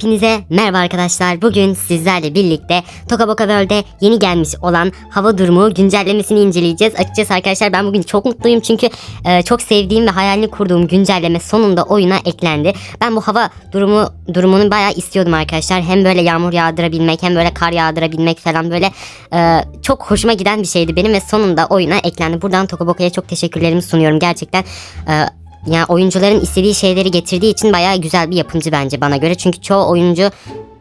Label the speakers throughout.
Speaker 1: Hepinize merhaba arkadaşlar. Bugün sizlerle birlikte Toka Boka World'e yeni gelmiş olan hava durumu güncellemesini inceleyeceğiz. Açıkçası arkadaşlar ben bugün çok mutluyum çünkü e, çok sevdiğim ve hayalini kurduğum güncelleme sonunda oyuna eklendi. Ben bu hava durumu durumunu bayağı istiyordum arkadaşlar. Hem böyle yağmur yağdırabilmek hem böyle kar yağdırabilmek falan böyle e, çok hoşuma giden bir şeydi benim ve sonunda oyuna eklendi. Buradan Toka Boka'ya çok teşekkürlerimi sunuyorum. Gerçekten e, yani oyuncuların istediği şeyleri getirdiği için bayağı güzel bir yapımcı bence bana göre. Çünkü çoğu oyuncu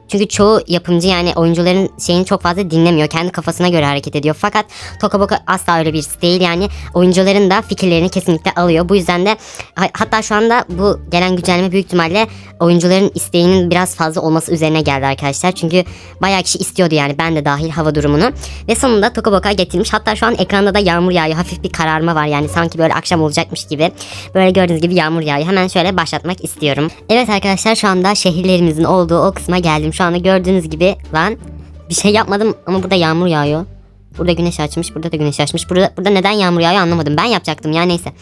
Speaker 1: çünkü çoğu yapımcı yani oyuncuların şeyini çok fazla dinlemiyor. Kendi kafasına göre hareket ediyor. Fakat Toka Boka asla öyle birisi değil. Yani oyuncuların da fikirlerini kesinlikle alıyor. Bu yüzden de ha- hatta şu anda bu gelen güncelleme büyük ihtimalle oyuncuların isteğinin biraz fazla olması üzerine geldi arkadaşlar. Çünkü bayağı kişi istiyordu yani ben de dahil hava durumunu. Ve sonunda Toka Boka getirmiş. Hatta şu an ekranda da yağmur yağıyor. Hafif bir kararma var yani sanki böyle akşam olacakmış gibi. Böyle gördüğünüz gibi yağmur yağıyor. Hemen şöyle başlatmak istiyorum. Evet arkadaşlar şu anda şehirlerimizin olduğu o kısma geldim. Şu anda gördüğünüz gibi lan bir şey yapmadım ama burada yağmur yağıyor. Burada güneş açmış, burada da güneş açmış. Burada, burada neden yağmur yağıyor anlamadım. Ben yapacaktım ya neyse.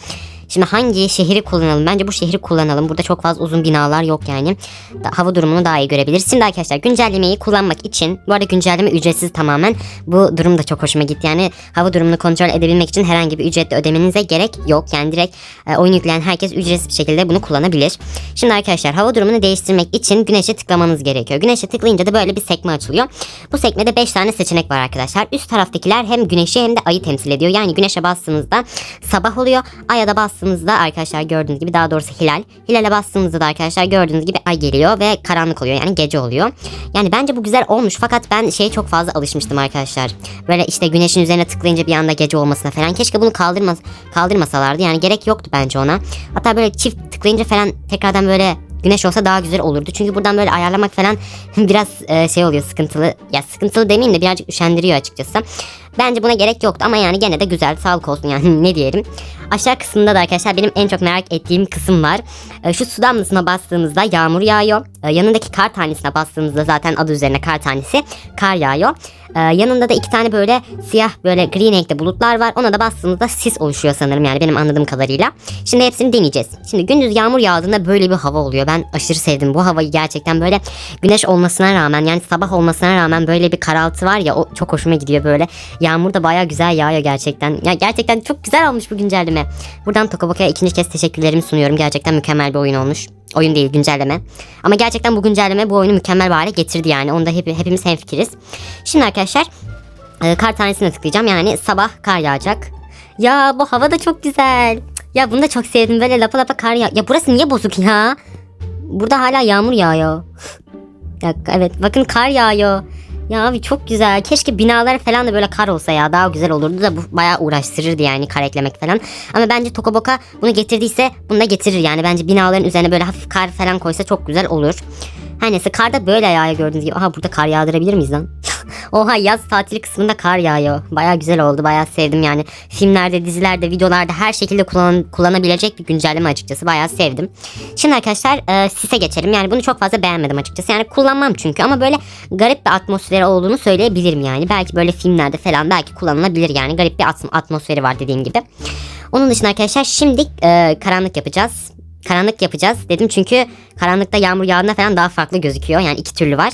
Speaker 1: Şimdi hangi şehri kullanalım? Bence bu şehri kullanalım. Burada çok fazla uzun binalar yok yani. Hava durumunu daha iyi görebiliriz. Şimdi arkadaşlar güncellemeyi kullanmak için bu arada güncelleme ücretsiz tamamen. Bu durum da çok hoşuma gitti. Yani hava durumunu kontrol edebilmek için herhangi bir ücretli ödemenize gerek yok. Yani direkt e, oyun yükleyen herkes ücretsiz bir şekilde bunu kullanabilir. Şimdi arkadaşlar hava durumunu değiştirmek için güneşe tıklamanız gerekiyor. Güneşe tıklayınca da böyle bir sekme açılıyor. Bu sekmede 5 tane seçenek var arkadaşlar. Üst taraftakiler hem güneşi hem de ayı temsil ediyor. Yani güneşe bastığınızda sabah oluyor. Aya da bastığınızda arkadaşlar gördüğünüz gibi daha doğrusu hilal. Hilale bastığınızda da arkadaşlar gördüğünüz gibi ay geliyor ve karanlık oluyor. Yani gece oluyor. Yani bence bu güzel olmuş fakat ben şeye çok fazla alışmıştım arkadaşlar. Böyle işte güneşin üzerine tıklayınca bir anda gece olmasına falan. Keşke bunu kaldırmaz kaldırmasalardı. Yani gerek yoktu bence ona. Hatta böyle çift tıklayınca falan tekrardan böyle güneş olsa daha güzel olurdu. Çünkü buradan böyle ayarlamak falan biraz e, şey oluyor sıkıntılı. Ya sıkıntılı demeyeyim de birazcık üşendiriyor açıkçası. Bence buna gerek yoktu ama yani gene de güzel sağlık olsun yani ne diyelim. Aşağı kısmında da arkadaşlar benim en çok merak ettiğim kısım var. E, şu su damlasına bastığımızda yağmur yağıyor. E, yanındaki kar tanesine bastığımızda zaten adı üzerine kar tanesi kar yağıyor. E, yanında da iki tane böyle siyah böyle gri renkte bulutlar var. Ona da bastığımızda sis oluşuyor sanırım yani benim anladığım kadarıyla. Şimdi hepsini deneyeceğiz. Şimdi gündüz yağmur yağdığında böyle bir hava oluyor. Ben aşırı sevdim bu havayı gerçekten böyle güneş olmasına rağmen yani sabah olmasına rağmen böyle bir karaltı var ya o çok hoşuma gidiyor böyle. Yağmur da baya güzel yağıyor gerçekten. Ya gerçekten çok güzel olmuş bu güncelleme. Buradan Tokaboka'ya ikinci kez teşekkürlerimi sunuyorum. Gerçekten mükemmel bir oyun olmuş. Oyun değil güncelleme. Ama gerçekten bu güncelleme bu oyunu mükemmel bir hale getirdi yani. Onda hep, hepimiz hemfikiriz. Şimdi arkadaşlar e, kar tanesine tıklayacağım. Yani sabah kar yağacak. Ya bu hava da çok güzel. Ya bunu da çok sevdim. Böyle lapa lapa kar yağ. Ya burası niye bozuk ya? Burada hala yağmur yağıyor. Ya, evet bakın kar yağıyor. Ya abi çok güzel. Keşke binalar falan da böyle kar olsa ya. Daha güzel olurdu da bu bayağı uğraştırırdı yani kar eklemek falan. Ama bence Tokoboka bunu getirdiyse bunu da getirir yani. Bence binaların üzerine böyle hafif kar falan koysa çok güzel olur. Her neyse karda böyle yağıyor gördüğünüz gibi. Aha burada kar yağdırabilir miyiz lan? Oha yaz tatili kısmında kar yağıyor. Baya güzel oldu. Baya sevdim yani. Filmlerde, dizilerde, videolarda her şekilde kullan kullanabilecek bir güncelleme açıkçası. Baya sevdim. Şimdi arkadaşlar e, sise geçelim. Yani bunu çok fazla beğenmedim açıkçası. Yani kullanmam çünkü ama böyle garip bir atmosferi olduğunu söyleyebilirim yani. Belki böyle filmlerde falan belki kullanılabilir yani. Garip bir atm- atmosferi var dediğim gibi. Onun dışında arkadaşlar şimdi e, karanlık yapacağız. Karanlık yapacağız dedim çünkü karanlıkta yağmur yağdığında falan daha farklı gözüküyor. Yani iki türlü var.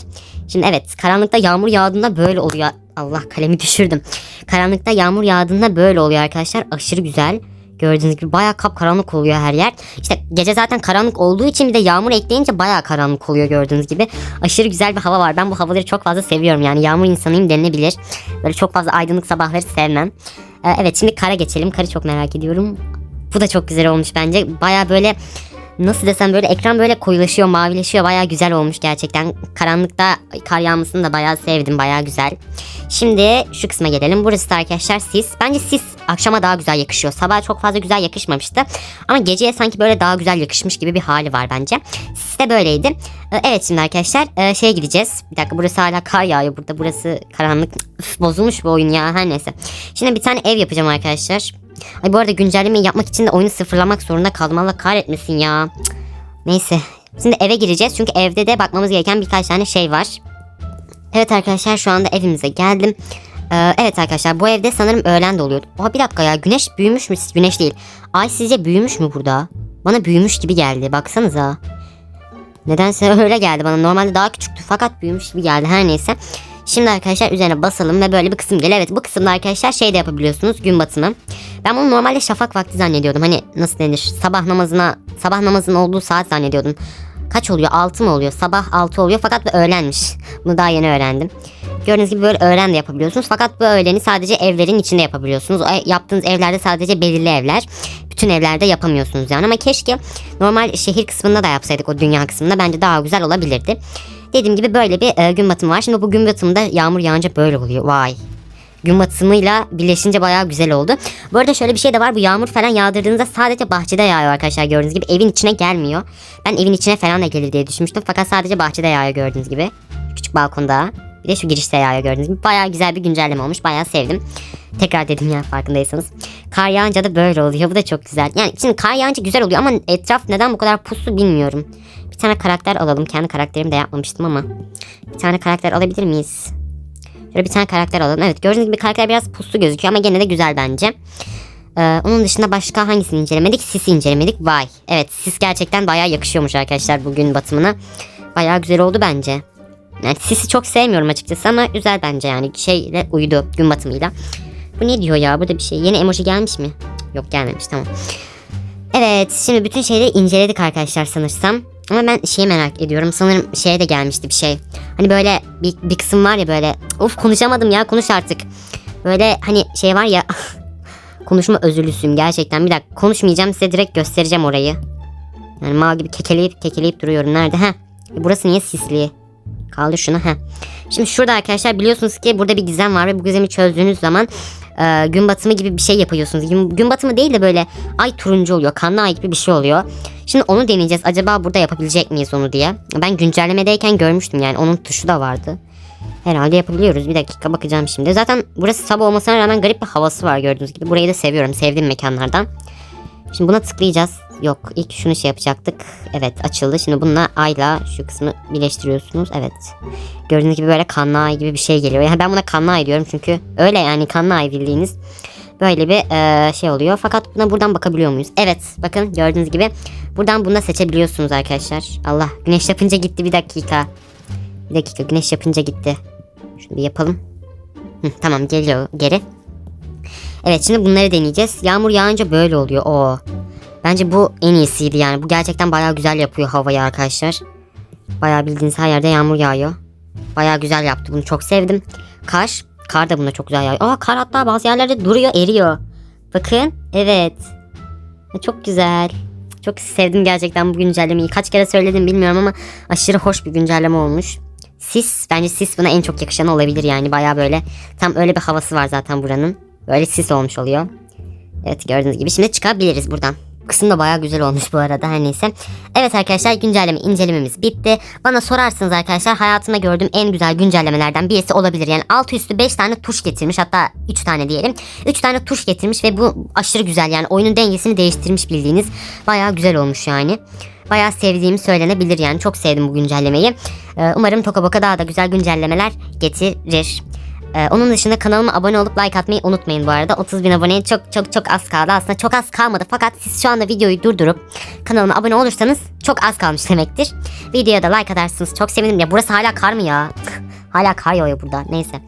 Speaker 1: Şimdi evet karanlıkta yağmur yağdığında böyle oluyor. Allah kalemi düşürdüm. Karanlıkta yağmur yağdığında böyle oluyor arkadaşlar. Aşırı güzel. Gördüğünüz gibi bayağı kapkaranlık oluyor her yer. İşte gece zaten karanlık olduğu için bir de yağmur ekleyince bayağı karanlık oluyor gördüğünüz gibi. Aşırı güzel bir hava var. Ben bu havaları çok fazla seviyorum yani. Yağmur insanıyım denilebilir. Böyle çok fazla aydınlık sabahları sevmem. Ee, evet şimdi kara geçelim. Karı çok merak ediyorum. Bu da çok güzel olmuş bence. Baya böyle nasıl desem böyle ekran böyle koyulaşıyor, mavileşiyor. Baya güzel olmuş gerçekten. Karanlıkta kar yağmasını da baya sevdim. Baya güzel. Şimdi şu kısma gelelim. Burası da arkadaşlar sis. Bence sis akşama daha güzel yakışıyor. Sabah çok fazla güzel yakışmamıştı. Ama geceye sanki böyle daha güzel yakışmış gibi bir hali var bence. Sis de böyleydi. Ee, Evet şimdi arkadaşlar e, şeye gideceğiz. Bir dakika burası hala kar yağıyor burada. Burası karanlık. Üf, bozulmuş bu oyun ya her neyse. Şimdi bir tane ev yapacağım arkadaşlar. Ay bu arada güncellemeyi yapmak için de oyunu sıfırlamak zorunda kaldım. Allah kahretmesin ya. Neyse. Şimdi eve gireceğiz. Çünkü evde de bakmamız gereken birkaç tane şey var. Evet arkadaşlar şu anda evimize geldim. Ee, evet arkadaşlar bu evde sanırım öğlen de oluyordu. Oha bir dakika ya güneş büyümüş mü? Güneş değil. Ay sizce büyümüş mü burada? Bana büyümüş gibi geldi baksanıza. Nedense öyle geldi bana. Normalde daha küçüktü fakat büyümüş gibi geldi. Her neyse. Şimdi arkadaşlar üzerine basalım ve böyle bir kısım geliyor. Evet bu kısımda arkadaşlar şey de yapabiliyorsunuz. Gün batımı. Ben bunu normalde şafak vakti zannediyordum. Hani nasıl denir? Sabah namazına sabah namazının olduğu saat zannediyordum. Kaç oluyor? 6 mı oluyor? Sabah 6 oluyor fakat öğlenmiş. Bunu daha yeni öğrendim. Gördüğünüz gibi böyle öğlen de yapabiliyorsunuz. Fakat bu öğleni sadece evlerin içinde yapabiliyorsunuz. O e- yaptığınız evlerde sadece belirli evler. Bütün evlerde yapamıyorsunuz yani. Ama keşke normal şehir kısmında da yapsaydık o dünya kısmında. Bence daha güzel olabilirdi. Dediğim gibi böyle bir e, gün batımı var. Şimdi bu gün batımında yağmur yağınca böyle oluyor. Vay. Gün batımıyla birleşince bayağı güzel oldu. Bu arada şöyle bir şey de var. Bu yağmur falan yağdırdığınızda sadece bahçede yağıyor arkadaşlar gördüğünüz gibi. Evin içine gelmiyor. Ben evin içine falan da gelir diye düşünmüştüm. Fakat sadece bahçede yağıyor gördüğünüz gibi. Küçük balkonda. Bir de şu girişte yağıyor gördüğünüz gibi. Bayağı güzel bir güncelleme olmuş. Bayağı sevdim. Tekrar dedim ya farkındaysanız. Kar yağınca da böyle oluyor. Bu da çok güzel. Yani şimdi kar yağınca güzel oluyor ama etraf neden bu kadar puslu bilmiyorum. Bir tane karakter alalım. Kendi karakterimi de yapmamıştım ama. Bir tane karakter alabilir miyiz? Şöyle bir tane karakter alalım. Evet gördüğünüz gibi karakter biraz puslu gözüküyor ama gene de güzel bence. Ee, onun dışında başka hangisini incelemedik? Sis'i incelemedik. Vay. Evet sis gerçekten bayağı yakışıyormuş arkadaşlar bugün batımına. Bayağı güzel oldu bence. Yani sisi çok sevmiyorum açıkçası ama güzel bence yani şeyle uydu gün batımıyla. Bu ne diyor ya burada bir şey. Yeni emoji gelmiş mi? Yok gelmemiş tamam. Evet şimdi bütün şeyleri inceledik arkadaşlar sanırsam. Ama ben şeyi merak ediyorum. Sanırım şeye de gelmişti bir şey. Hani böyle bir, bir kısım var ya böyle. Of konuşamadım ya konuş artık. Böyle hani şey var ya. konuşma özürlüsüyüm gerçekten. Bir dakika konuşmayacağım size direkt göstereceğim orayı. Yani mal gibi kekeleyip kekeleyip duruyorum. Nerede? Ha? Burası niye sisli? Kaldır şunu. ha. Şimdi şurada arkadaşlar biliyorsunuz ki burada bir gizem var ve bu gizemi çözdüğünüz zaman e, gün batımı gibi bir şey yapıyorsunuz. Gün, gün batımı değil de böyle ay turuncu oluyor. Kanlı ay gibi bir şey oluyor. Şimdi onu deneyeceğiz. Acaba burada yapabilecek miyiz onu diye. Ben güncellemedeyken görmüştüm yani onun tuşu da vardı. Herhalde yapabiliyoruz. Bir dakika bakacağım şimdi. Zaten burası sabah olmasına rağmen garip bir havası var gördüğünüz gibi. Burayı da seviyorum. Sevdiğim mekanlardan. Şimdi buna tıklayacağız. Yok ilk şunu şey yapacaktık. Evet açıldı. Şimdi bununla ayla şu kısmı birleştiriyorsunuz. Evet. Gördüğünüz gibi böyle kanlı ay gibi bir şey geliyor. Yani ben buna kanlı ay diyorum çünkü öyle yani kanlı ay bildiğiniz. Böyle bir eee, şey oluyor. Fakat buna buradan bakabiliyor muyuz? Evet bakın gördüğünüz gibi. Buradan bunu da seçebiliyorsunuz arkadaşlar. Allah güneş yapınca gitti bir dakika. Bir dakika güneş yapınca gitti. Şunu bir yapalım. Hı, tamam geliyor geri. Evet şimdi bunları deneyeceğiz. Yağmur yağınca böyle oluyor. Oo. Bence bu en iyisiydi yani. Bu gerçekten bayağı güzel yapıyor havayı arkadaşlar. Bayağı bildiğiniz her yerde yağmur yağıyor. Bayağı güzel yaptı. Bunu çok sevdim. Kar. Kar da bunda çok güzel yağıyor. Aa kar hatta bazı yerlerde duruyor eriyor. Bakın. Evet. Çok güzel. Çok sevdim gerçekten bu güncellemeyi. Kaç kere söyledim bilmiyorum ama aşırı hoş bir güncelleme olmuş. Sis. Bence sis buna en çok yakışan olabilir yani. Bayağı böyle. Tam öyle bir havası var zaten buranın. Böyle sis olmuş oluyor. Evet gördüğünüz gibi şimdi çıkabiliriz buradan. Kısım da bayağı güzel olmuş bu arada her neyse. Evet arkadaşlar güncelleme incelememiz bitti. Bana sorarsınız arkadaşlar hayatımda gördüğüm en güzel güncellemelerden birisi olabilir. Yani altı üstü 5 tane tuş getirmiş hatta 3 tane diyelim. 3 tane tuş getirmiş ve bu aşırı güzel yani oyunun dengesini değiştirmiş bildiğiniz. Bayağı güzel olmuş yani. Bayağı sevdiğim söylenebilir yani çok sevdim bu güncellemeyi. Ee, umarım Tokaboka daha da güzel güncellemeler getirir. Ee, onun dışında kanalıma abone olup like atmayı unutmayın bu arada. 30 bin aboneye çok çok çok az kaldı. Aslında çok az kalmadı fakat siz şu anda videoyu durdurup kanalıma abone olursanız çok az kalmış demektir. Videoya da like atarsınız. Çok sevinirim. Ya burası hala kar mı ya? Hala kar yağıyor burada. Neyse.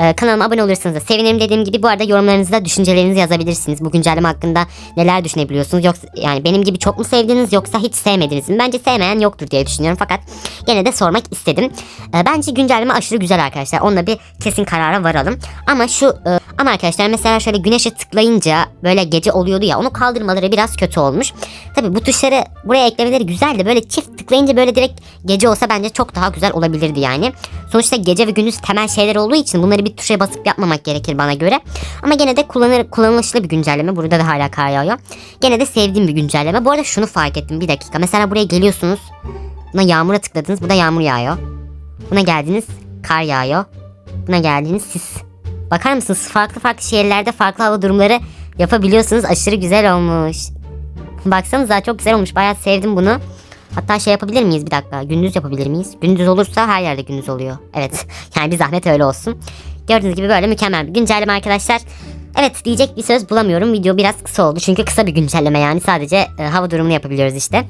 Speaker 1: Ee, kanalıma abone olursanız da sevinirim dediğim gibi bu arada yorumlarınızda düşüncelerinizi yazabilirsiniz. Bu güncelleme hakkında neler düşünebiliyorsunuz? Yoksa yani benim gibi çok mu sevdiniz yoksa hiç sevmediniz mi? Bence sevmeyen yoktur diye düşünüyorum fakat gene de sormak istedim. Ee, bence güncelleme aşırı güzel arkadaşlar. Onunla bir kesin karara varalım. Ama şu e, ama arkadaşlar mesela şöyle güneşe tıklayınca böyle gece oluyordu ya onu kaldırmaları biraz kötü olmuş. Tabi bu tuşları buraya eklemeleri güzel de böyle çift tıklayınca böyle direkt gece olsa bence çok daha güzel olabilirdi yani. Sonuçta gece ve gündüz temel şeyler olduğu için bunları bir tuşa basıp yapmamak gerekir bana göre. Ama gene de kullanır, kullanışlı bir güncelleme. Burada da hala kar yağıyor. Gene de sevdiğim bir güncelleme. Bu arada şunu fark ettim bir dakika. Mesela buraya geliyorsunuz. Buna yağmura tıkladınız. Burada yağmur yağıyor. Buna geldiniz. Kar yağıyor. Buna geldiniz sis. Bakar mısınız? Farklı farklı şehirlerde farklı hava durumları yapabiliyorsunuz. Aşırı güzel olmuş. Baksanıza çok güzel olmuş. Bayağı sevdim bunu. Hatta şey yapabilir miyiz bir dakika? Gündüz yapabilir miyiz? Gündüz olursa her yerde gündüz oluyor. Evet. Yani bir zahmet öyle olsun. Gördüğünüz gibi böyle mükemmel bir güncelleme arkadaşlar. Evet diyecek bir söz bulamıyorum. Video biraz kısa oldu. Çünkü kısa bir güncelleme yani. Sadece e, hava durumunu yapabiliyoruz işte.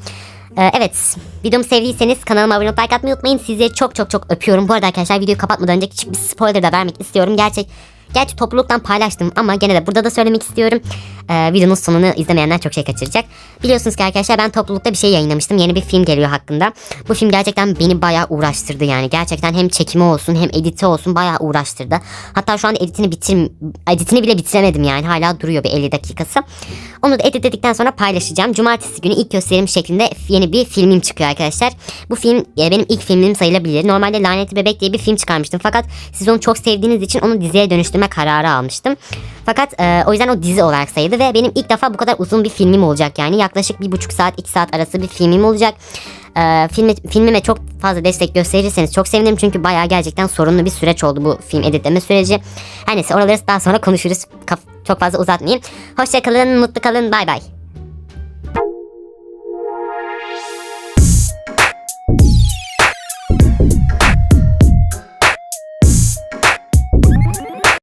Speaker 1: Ee, evet videomu sevdiyseniz kanalıma abone olup like atmayı unutmayın. Sizi çok çok çok öpüyorum. Bu arada arkadaşlar videoyu kapatmadan önce küçük bir spoiler da vermek istiyorum. Gerçek Gerçi topluluktan paylaştım ama gene de burada da söylemek istiyorum. Ee, videonun sonunu izlemeyenler çok şey kaçıracak. Biliyorsunuz ki arkadaşlar ben toplulukta bir şey yayınlamıştım. Yeni bir film geliyor hakkında. Bu film gerçekten beni bayağı uğraştırdı yani. Gerçekten hem çekimi olsun hem editi olsun bayağı uğraştırdı. Hatta şu an editini bitir editini bile bitiremedim yani. Hala duruyor bir 50 dakikası. Onu da editledikten sonra paylaşacağım. Cumartesi günü ilk gösterim şeklinde yeni bir filmim çıkıyor arkadaşlar. Bu film e, benim ilk filmim sayılabilir. Normalde Lanetli Bebek diye bir film çıkarmıştım. Fakat siz onu çok sevdiğiniz için onu diziye dönüştürme kararı almıştım. Fakat e, o yüzden o dizi olarak sayıldı ve benim ilk defa bu kadar uzun bir filmim olacak yani. Yaklaşık bir buçuk saat iki saat arası bir filmim olacak. E, filmi, filmime çok fazla destek gösterirseniz çok sevinirim çünkü bayağı gerçekten sorunlu bir süreç oldu bu film editleme süreci. Her neyse oraları daha sonra konuşuruz. Kaf- çok fazla uzatmayayım. Hoşçakalın, mutlu kalın, bay bay.